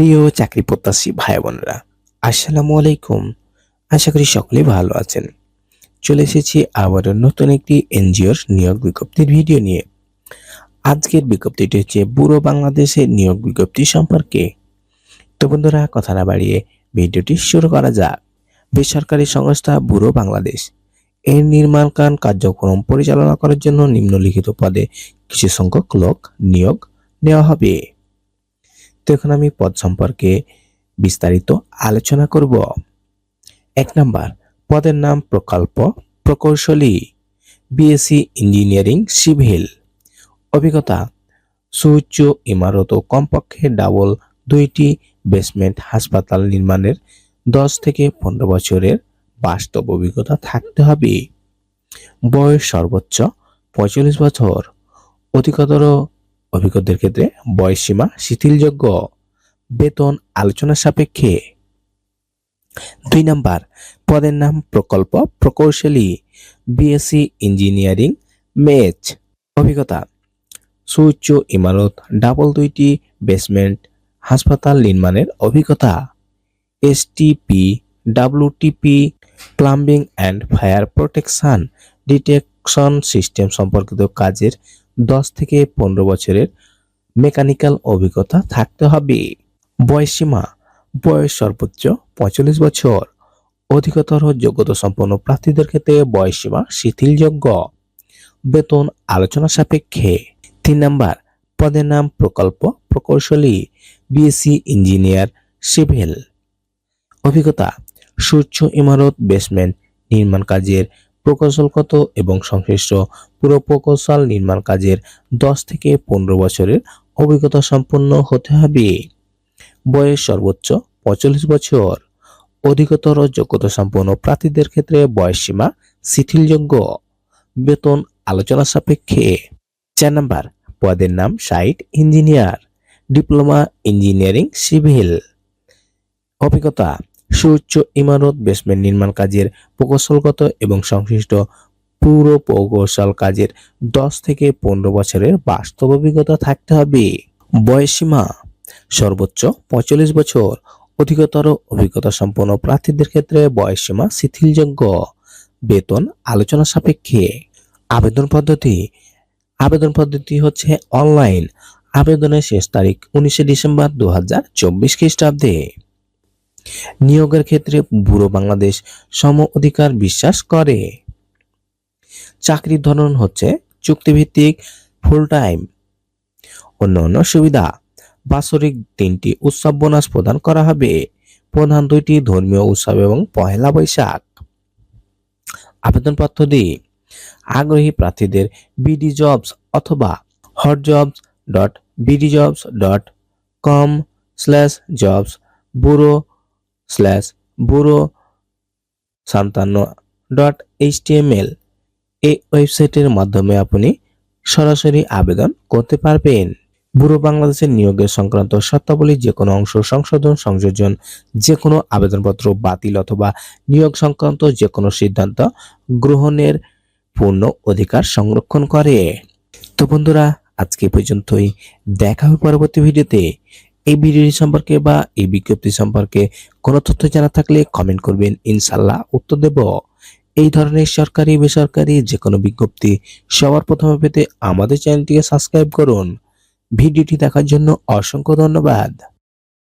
প্রিয় চাকরি প্রত্যাশী ভাই বোনেরা, আসসালামু আলাইকুম। আশা করি সকলেই ভালো আছেন। চলে এসেছি আবারও নতুন একটি এনজিওর নিয়োগ বিজ্ঞপ্তির ভিডিও নিয়ে। আজকের বিজ্ঞপ্তিটি হচ্ছে বুড়ো বাংলাদেশের নিয়োগ বিজ্ঞপ্তি সম্পর্কে। তো বন্ধুরা, কথা না বাড়িয়ে ভিডিওটি শুরু করা যাক। বেসরকারি সংস্থা বুড়ো বাংলাদেশ এর নির্মাণ কান কার্যক্রম পরিচালনা করার জন্য নিম্নলিখিত পদে কিছু সংখ্যক লোক নিয়োগ নেওয়া হবে। এখন আমি পদ সম্পর্কে বিস্তারিত আলোচনা করব। এক নাম্বার, পদের নাম প্রকল্প প্রকৌশলী বিএসসি ইঞ্জিনিয়ারিং সিভিল অভিজ্ঞতা, সুউচ্চ ইমারত ও কমপক্ষে ডাবল দুইটি বেসমেন্ট হাসপাতাল নির্মাণের দশ থেকে পনেরো বছরের বাস্তব অভিজ্ঞতা থাকতে হবে। বয়স সর্বোচ্চ পঁয়তাল্লিশ বছর, অধিকতর অভিজ্ঞদের ক্ষেত্রে বয়সসীমা, শিথিলযোগ্য, বেতন আলোচনা সাপেক্ষে। দুই নাম্বার, পদের নাম প্রকল্প প্রকৌশলী, বিএসসি ইঞ্জিনিয়ারিং, মেচ। অভিজ্ঞতা, সুউচ্চ ইমারত, ডাবল দুইটি বেসমেন্ট, হাসপাতাল নির্মাণের অভিজ্ঞতা। STP WTP plumbing and fire protection detection system সম্পর্কিত কাজের দশ থেকে পনেরো বছরের মেকানিক্যাল অভিজ্ঞতা থাকতে হবে। বয়সসীমা, বয়স সর্বোচ্চ পঁয়তাল্লিশ বছর। অধিকতর যোগ্যতা সম্পন্ন প্রার্থীদের ক্ষেত্রে বয়সসীমা শিথিলযোগ্য। বেতন আলোচনা সাপেক্ষে। তিন নাম্বার, পদের নাম প্রকল্প প্রকৌশলী বিএসসি ইঞ্জিনিয়ার সিভিল অভিজ্ঞতা সূর্য ইমারত বেসমেন্ট নির্মাণ কাজের প্রকৌশলগত এবং সংশ্লিষ্ট পুরো প্রকৌশল নির্মাণ কাজের দশ থেকে পনেরো বছরের অভিজ্ঞতা সম্পন্ন হতে হবে। বয়স সর্বোচ্চ পঁয়তাল্লিশ বছর। অধিকতর যোগ্যতা সম্পন্ন প্রার্থীদের ক্ষেত্রে বয়সসীমা শিথিলযোগ্য। বেতন আলোচনা সাপেক্ষে। চার নাম্বার, পদের নাম site engineer. Diploma engineering civil. অভিজ্ঞতা সুউচ্চ ইমারত, বেসমেন্ট নির্মাণ কাজের প্রকৌশলগত এবং সংশ্লিষ্ট পুরো প্রকৌশল কাজের দশ থেকে পনেরো বছরের বাস্তব অভিজ্ঞতা থাকতে হবে। বয়সসীমা, সর্বোচ্চ পঁয়তাল্লিশ বছর। অধিকতর অভিজ্ঞতা সম্পন্ন প্রার্থীদের ক্ষেত্রে বয়সসীমা শিথিলযোগ্য। বেতন আলোচনা সাপেক্ষে। আবেদন পদ্ধতি আবেদন পদ্ধতি হচ্ছে অনলাইন। আবেদনের শেষ তারিখ উনিশে ডিসেম্বর দু হাজার চব্বিশ খ্রিস্টাব্দে। নিয়োগের ক্ষেত্রে বুড়ো বাংলাদেশ সম অধিকার বিশ্বাস করে। চাকরির ধরন হচ্ছে চুক্তিভিত্তিক ফুল টাইম অন্যান্য সুবিধা, বাৎসরিক তিনটি উৎসব বোনাস প্রদান করা হবে। প্রধান দুইটি ধর্মীয় উৎসব এবং পহেলা বৈশাখ। আবেদন পদ্ধতি আগ্রহী প্রার্থীদের বিডি জবস অথবা hot jobs dot BD jobs dot com slash jobs bureau slash bureau সান্তান্ন dot HTML এই ওয়েবসাইটের মাধ্যমে আপনি সরাসরি আবেদন করতে পারবেন। ব্যুরো বাংলাদেশের নিয়োগের সংক্রান্ত শর্তাবলী যে কোনো অংশ, সংশোধন, সংযোজন যে কোনো আবেদনপত্র বাতিল অথবা নিয়োগ সংক্রান্ত যে কোনো সিদ্ধান্ত গ্রহণের পূর্ণ অধিকার সংরক্ষণ করে। তো বন্ধুরা, আজকে পর্যন্তই। দেখা হবে পরবর্তী ভিডিওতে। এই ভিডিওটি সম্পর্কে বা এই বিজ্ঞপ্তি সম্পর্কে কোনো তথ্য জানা থাকলে কমেন্ট করবেন ইনশাল্লাহ উত্তর দেব। এই ধরনের সরকারি, বেসরকারি যে কোনো বিজ্ঞপ্তি সবার প্রথমে পেতে আমাদের চ্যানেলটিকে সাবস্ক্রাইব করুন। ভিডিওটি দেখার জন্য অসংখ্য ধন্যবাদ।